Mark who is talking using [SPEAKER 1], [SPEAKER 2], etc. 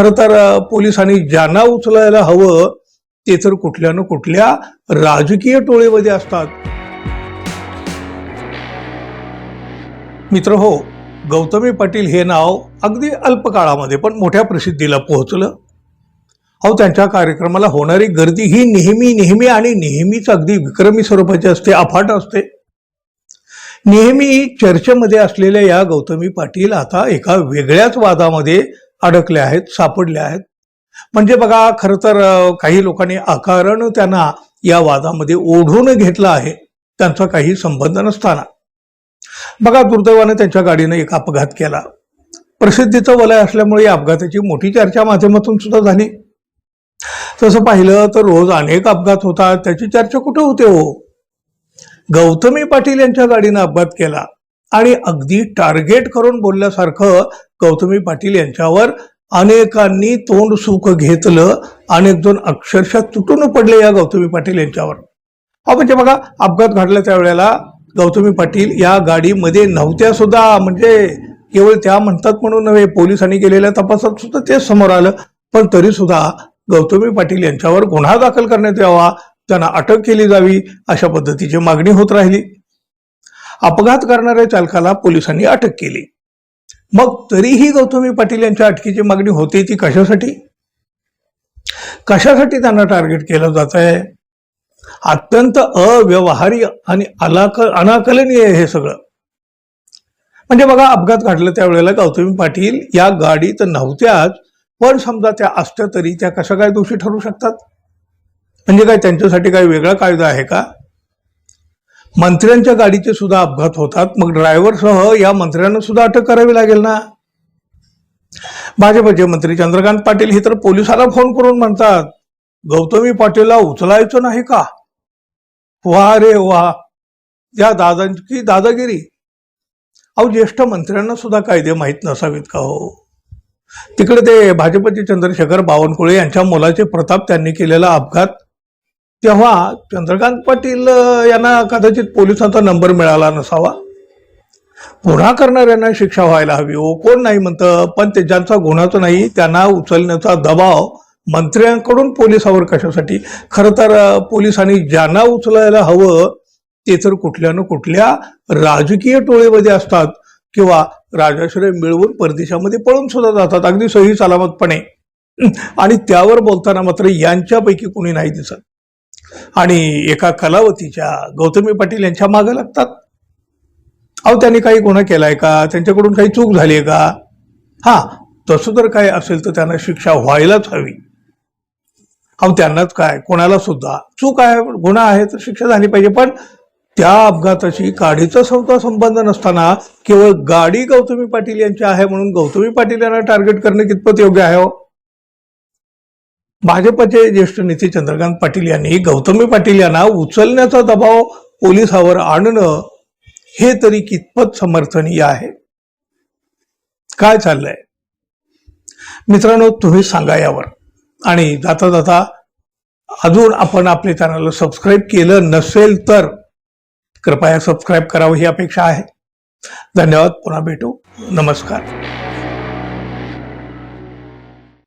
[SPEAKER 1] खरं तर पोलिसांनी ज्यांना उचलायला हवं ते तर कुठल्या ना कुठल्या राजकीय टोळीमध्ये असतात. मित्र हो गौतमी पाटील हे नाव अगदी अल्प काळामध्ये पण मोठ्या प्रसिद्धीला पोहोचलं. अहो त्यांच्या कार्यक्रमाला होणारी गर्दी ही नेहमी नेहमी आणि नेहमीच अगदी विक्रमी स्वरूपाची असते अफाट असते. नेहमी चर्चेमध्ये असलेल्या या गौतमी पाटील आता एका वेगळ्याच वादामध्ये अडकल्या आहेत सापडल्या आहेत. म्हणजे बघा खरं तर काही लोकांनी अकारण त्यांना या वादामध्ये ओढून घेतलं आहे. त्यांचा काही संबंध नसताना. बघा दुर्दैवाने त्यांच्या गाडीनं एक अपघात केला. प्रसिद्धीचं वलय असल्यामुळे या अपघाताची मोठी चर्चा माध्यमातून सुद्धा झाली. तसं पाहिलं तर रोज अनेक अपघात होतात. त्याची चर्चा कुठं होते हो? गौतमी पाटील यांच्या गाडीनं अपघात केला. आणि अगदी टार्गेट करून बोलल्यासारखं गौतमी पाटील यांच्यावर अनेकांनी तोंड सुख घेतलं. अनेक दोन अक्षरशः तुटून पडले या गौतमी पाटील यांच्यावर. हा म्हणजे बघा अपघात घडला त्यावेळेला गौतमी पाटील या गाडीमध्ये नव्हत्या सुद्धा. म्हणजे केवळ त्या म्हणतात म्हणून नव्हे पोलिसांनी केलेल्या तपासात सुद्धा तेच समोर आलं. पण तरी सुद्धा गौतमी पाटील यांच्यावर गुन्हा दाखल करण्यात यावा त्यांना अटक केली जावी अशा पद्धतीची मागणी होत राहिली. अपघात करणाऱ्या चालकाला पोलिसांनी अटक केली. मग तरीही गौतमी पाटील यांच्या अटकेची मागणी होती ती कशासाठी? कशासाठी त्यांना टार्गेट केलं जात आहे अत्यंत अव्यवहार्य आणि अलाक अनाकलनीय हे सगळं. म्हणजे बघा अपघात घडला त्यावेळेला गौतमी पाटील या गाडीत नव्हत्याच पण समजा त्या असत्या तरी त्या कशा काय दोषी ठरू शकतात? म्हणजे काय त्यांच्यासाठी काही वेगळा कायदा आहे का? मंत्र्यांच्या गाडीचे सुद्धा अपघात होतात. मग ड्रायव्हरसह या मंत्र्यांना सुद्धा अटक करावी लागेल ना? भाजपचे मंत्री चंद्रकांत पाटील हे तर पोलिसाला फोन करून म्हणतात गौतमी पाटीलला उचलायचं नाही का? वा रे वा या दादांची दादागिरी. अहो ज्येष्ठ मंत्र्यांना सुद्धा कायदे माहीत नसावेत का हो? तिकडे ते भाजपचे चंद्रशेखर बावनकुळे यांच्या मुलाचे प्रताप त्यांनी केलेला अपघात तेव्हा चंद्रकांत पाटील यांना कदाचित पोलिसांचा नंबर मिळाला नसावा. गुन्हा करणाऱ्यांना शिक्षा व्हायला हवी. हो कोण नाही म्हणतं पण ते ज्यांचा गुन्हाचं नाही त्यांना उचलण्याचा दबाव मंत्र्यांकडून पोलिसावर कशासाठी? खरं तर पोलिसांनी ज्यांना उचलायला हवं ते तर कुठल्या ना कुठल्या राजकीय टोळीमध्ये असतात किंवा राजाश्रय मिळवून परदेशामध्ये पळून सुद्धा जातात. अगदी सही सलामतपणे आणि त्यावर बोलताना मात्र यांच्यापैकी कुणी नाही दिसत. आणि एका कलावतीच्या गौतमी पाटील यांच्या मागं लागतात. अहो त्यांनी काही गुन्हा केलाय का? त्यांच्याकडून काही चूक झाली आहे का? हा तसं जर काय असेल तर त्यांना शिक्षा व्हायलाच हवी. अहो त्यांनाच काय? कोणाला सुद्धा? चूक आहे गुन्हा आहे तर शिक्षा झाली पाहिजे. पण त्या अपघाताशी गाडीचा सुद्धा संबंध नसताना केवळ गाडी गौतमी पाटील यांची आहे म्हणून गौतमी पाटील यांना टार्गेट करणं कितपत योग्य आहे हो? भाजपचे ज्येष्ठ नेते चंद्रकांत पाटील यांनी गौतमी पाटील यांना उचलण्याचा दबाव पोलिसावर आणणं हे तरी कितपत समर्थनीय आहे? काय चाललंय? मित्रांनो तुम्ही सांगा यावर. आणि जाता जाता अजून आपण आपले चॅनल सबस्क्राईब केलं नसेल तर कृपया सबस्क्राईब करावं ही अपेक्षा आहे. धन्यवाद पुन्हा भेटू. नमस्कार.